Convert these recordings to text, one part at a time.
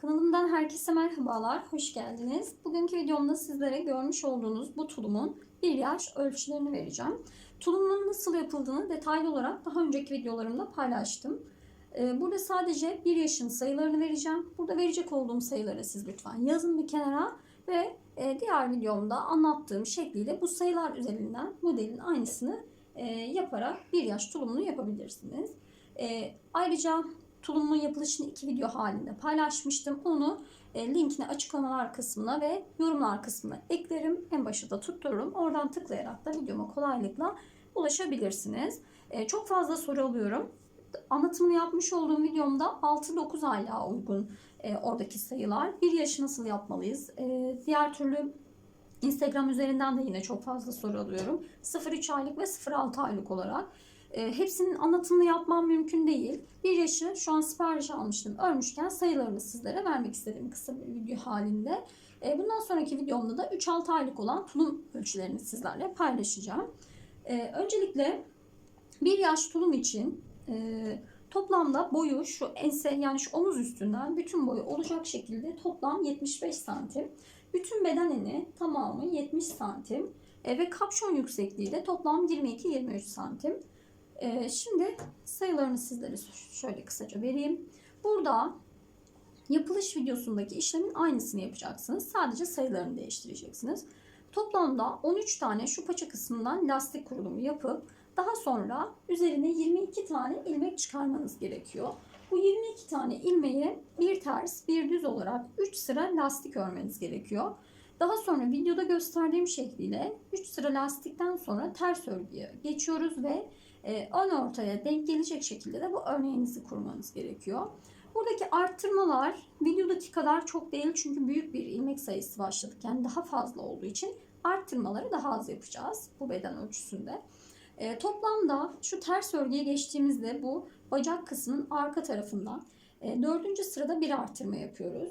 Kanalımdan herkese merhabalar, hoş geldiniz. Bugünkü videomda sizlere görmüş olduğunuz bu tulumun bir yaş ölçülerini vereceğim. Tulumun nasıl yapıldığını detaylı olarak daha önceki videolarımda paylaştım. Ee, Burada sadece bir yaşın sayılarını vereceğim. Burada verecek olduğum sayıları siz lütfen yazın bir kenara ve e, diğer videomda anlattığım şekliyle bu sayılar üzerinden modelin aynısını e, yaparak bir yaş tulumunu yapabilirsiniz. E, Ayrıca tulumun yapılışını iki video halinde paylaşmıştım. Onu e, linkini açıklamalar kısmına ve yorumlar kısmına eklerim. En başta da tuttururum. Oradan tıklayarak da videoma kolaylıkla ulaşabilirsiniz. E, çok fazla soru alıyorum. Anlatımını yapmış olduğum videomda 6-9 aylığa uygun e, oradaki sayılar. 1 yaşı nasıl yapmalıyız? E, diğer türlü Instagram üzerinden de yine çok fazla soru alıyorum. 0-3 aylık ve 0-6 aylık olarak. E, hepsinin anlatımını yapmam mümkün değil. Bir yaşı şu an sipariş almıştım. Örmüşken sayılarını sizlere vermek istedim kısa bir video halinde. E, bundan sonraki videomda da 3-6 aylık olan tulum ölçülerini sizlerle paylaşacağım. E, öncelikle bir yaş tulum için e, toplamda boyu şu ense yani şu omuz üstünden bütün boyu olacak şekilde toplam 75 santim. Bütün beden eni tamamı 70 santim e, ve kapşon yüksekliği de toplam 22-23 santim. Ee, şimdi sayılarını sizlere şöyle kısaca vereyim. Burada yapılış videosundaki işlemin aynısını yapacaksınız. Sadece sayılarını değiştireceksiniz. Toplamda 13 tane şu paça kısmından lastik kurulumu yapıp daha sonra üzerine 22 tane ilmek çıkarmanız gerekiyor. Bu 22 tane ilmeği bir ters bir düz olarak 3 sıra lastik örmeniz gerekiyor. Daha sonra videoda gösterdiğim şekliyle 3 sıra lastikten sonra ters örgüye geçiyoruz ve e, ön ortaya denk gelecek şekilde de bu örneğinizi kurmanız gerekiyor. Buradaki arttırmalar videodaki kadar çok değil çünkü büyük bir ilmek sayısı başladık. Yani daha fazla olduğu için arttırmaları daha az yapacağız bu beden ölçüsünde. E, toplamda şu ters örgüye geçtiğimizde bu bacak kısmının arka tarafından e, 4. sırada bir arttırma yapıyoruz.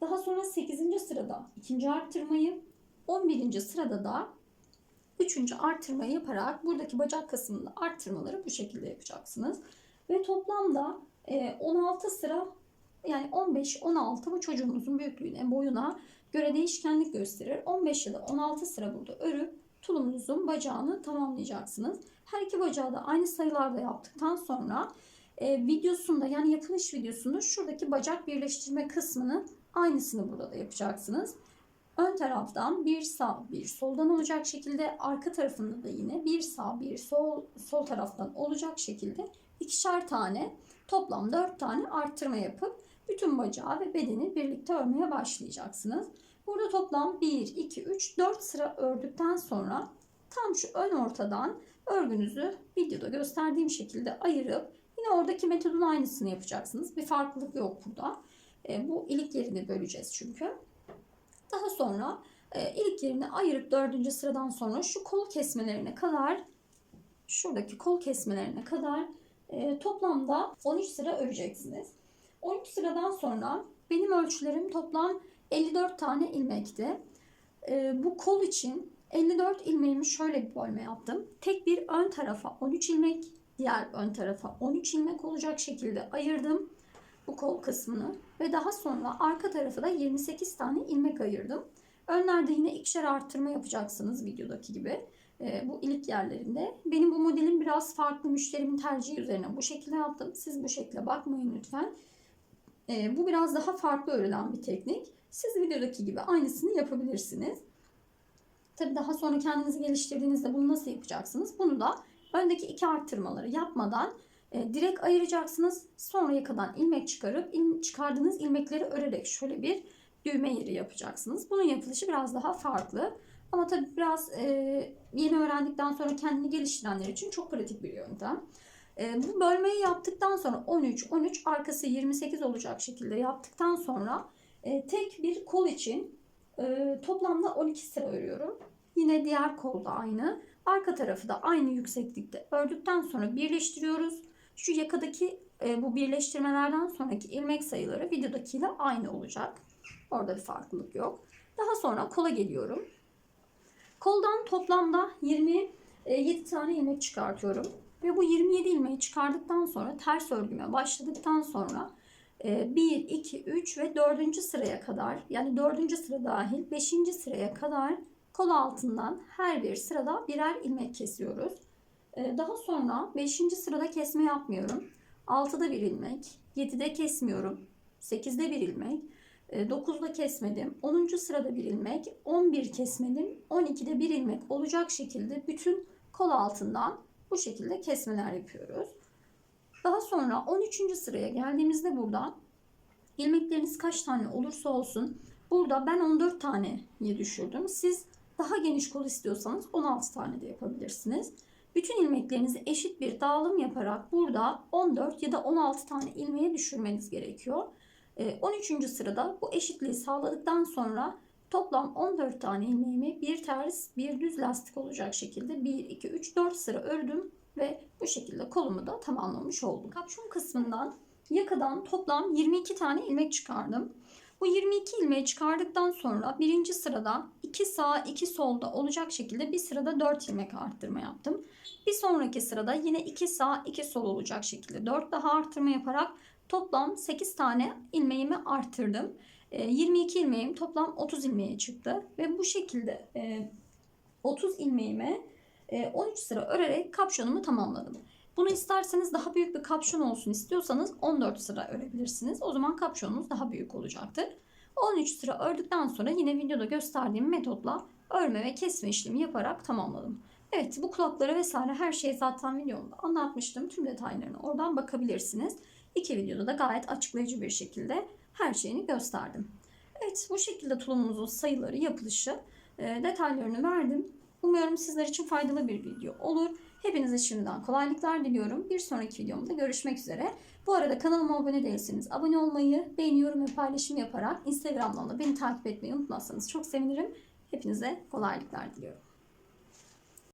Daha sonra 8. sırada ikinci arttırmayı, 11. sırada da Üçüncü artırmayı yaparak buradaki bacak kısmında arttırmaları bu şekilde yapacaksınız. Ve toplamda 16 sıra yani 15-16 bu çocuğunuzun büyüklüğüne, boyuna göre değişkenlik gösterir. 15 ya da 16 sıra burada örüp tulumunuzun bacağını tamamlayacaksınız. Her iki bacağı da aynı sayılarda yaptıktan sonra e, videosunda yani yapılış videosunda şuradaki bacak birleştirme kısmını aynısını burada da yapacaksınız. Ön taraftan bir sağ bir soldan olacak şekilde arka tarafında da yine bir sağ bir sol sol taraftan olacak şekilde ikişer tane toplam dört tane arttırma yapıp bütün bacağı ve bedeni birlikte örmeye başlayacaksınız. Burada toplam 1, 2, 3, 4 sıra ördükten sonra tam şu ön ortadan örgünüzü videoda gösterdiğim şekilde ayırıp yine oradaki metodun aynısını yapacaksınız. Bir farklılık yok burada. E, bu ilik yerini böleceğiz çünkü. Sonra e, ilk yerini ayırıp dördüncü sıradan sonra şu kol kesmelerine kadar şuradaki kol kesmelerine kadar e, toplamda 13 sıra öreceksiniz. 13 sıradan sonra benim ölçülerim toplam 54 tane ilmekti. E, bu kol için 54 ilmeğimi şöyle bir bölme yaptım. Tek bir ön tarafa 13 ilmek, diğer ön tarafa 13 ilmek olacak şekilde ayırdım bu kol kısmını ve daha sonra arka tarafı da 28 tane ilmek ayırdım. Önlerde yine ikişer arttırma yapacaksınız videodaki gibi. E, bu ilik yerlerinde. Benim bu modelim biraz farklı müşterimin tercihi üzerine bu şekilde yaptım. Siz bu şekilde bakmayın lütfen. E, bu biraz daha farklı örülen bir teknik. Siz videodaki gibi aynısını yapabilirsiniz. Tabi daha sonra kendinizi geliştirdiğinizde bunu nasıl yapacaksınız? Bunu da öndeki iki arttırmaları yapmadan direkt ayıracaksınız. Sonra yakadan ilmek çıkarıp il, çıkardığınız ilmekleri örerek şöyle bir düğme yeri yapacaksınız. Bunun yapılışı biraz daha farklı. Ama tabii biraz e, yeni öğrendikten sonra kendini geliştirenler için çok pratik bir yöntem. E, bu bölmeyi yaptıktan sonra 13, 13 arkası 28 olacak şekilde yaptıktan sonra e, tek bir kol için e, toplamda 12 sıra örüyorum. Yine diğer kol da aynı. Arka tarafı da aynı yükseklikte ördükten sonra birleştiriyoruz. Şu yakadaki e, bu birleştirmelerden sonraki ilmek sayıları videodakiyle aynı olacak. Orada bir farklılık yok. Daha sonra kola geliyorum. Koldan toplamda 27 tane ilmek çıkartıyorum. Ve bu 27 ilmeği çıkardıktan sonra ters örgüme başladıktan sonra 1, 2, 3 ve 4. sıraya kadar yani 4. sıra dahil 5. sıraya kadar kol altından her bir sırada birer ilmek kesiyoruz. Ee, Daha sonra 5. sırada kesme yapmıyorum. 6'da bir ilmek, 7'de kesmiyorum, 8'de bir ilmek, 9'da kesmedim, 10. sırada bir ilmek, 11 kesmedim, 12'de bir ilmek olacak şekilde bütün kol altından bu şekilde kesmeler yapıyoruz. Daha sonra 13. sıraya geldiğimizde burada ilmekleriniz kaç tane olursa olsun burada ben 14 taneye düşürdüm. Siz daha geniş kol istiyorsanız 16 tane de yapabilirsiniz. Bütün ilmeklerinizi eşit bir dağılım yaparak burada 14 ya da 16 tane ilmeğe düşürmeniz gerekiyor. Ee, 13. sırada bu eşitliği sağladıktan sonra toplam 14 tane ilmeğimi bir ters bir düz lastik olacak şekilde 1, 2, 3, 4 sıra ördüm ve bu şekilde kolumu da tamamlamış oldum. Kapşon kısmından yakadan toplam 22 tane ilmek çıkardım. Bu 22 ilmeği çıkardıktan sonra birinci sırada 2 sağ 2 solda olacak şekilde bir sırada 4 ilmek arttırma yaptım. Bir sonraki sırada yine 2 sağ 2 sol olacak şekilde 4 daha arttırma yaparak toplam 8 tane ilmeğimi arttırdım. E, 22 ilmeğim toplam 30 ilmeğe çıktı ve bu şekilde e, 30 ilmeğime e, 13 sıra örerek kapşonumu tamamladım. Bunu isterseniz daha büyük bir kapşon olsun istiyorsanız 14 sıra örebilirsiniz. O zaman kapşonunuz daha büyük olacaktır. 13 sıra ördükten sonra yine videoda gösterdiğim metotla örme ve kesme işlemi yaparak tamamladım. Evet bu kulakları vesaire her şeyi zaten videomda anlatmıştım. Tüm detaylarını oradan bakabilirsiniz. İki videoda da gayet açıklayıcı bir şekilde her şeyini gösterdim. Evet bu şekilde tulumumuzun sayıları, yapılışı, e, detaylarını verdim. Umuyorum sizler için faydalı bir video olur. Hepinize şimdiden kolaylıklar diliyorum. Bir sonraki videomda görüşmek üzere. Bu arada kanalıma abone değilseniz abone olmayı, beğeni, yorum ve paylaşım yaparak Instagram'dan da beni takip etmeyi unutmazsanız çok sevinirim. Hepinize kolaylıklar diliyorum.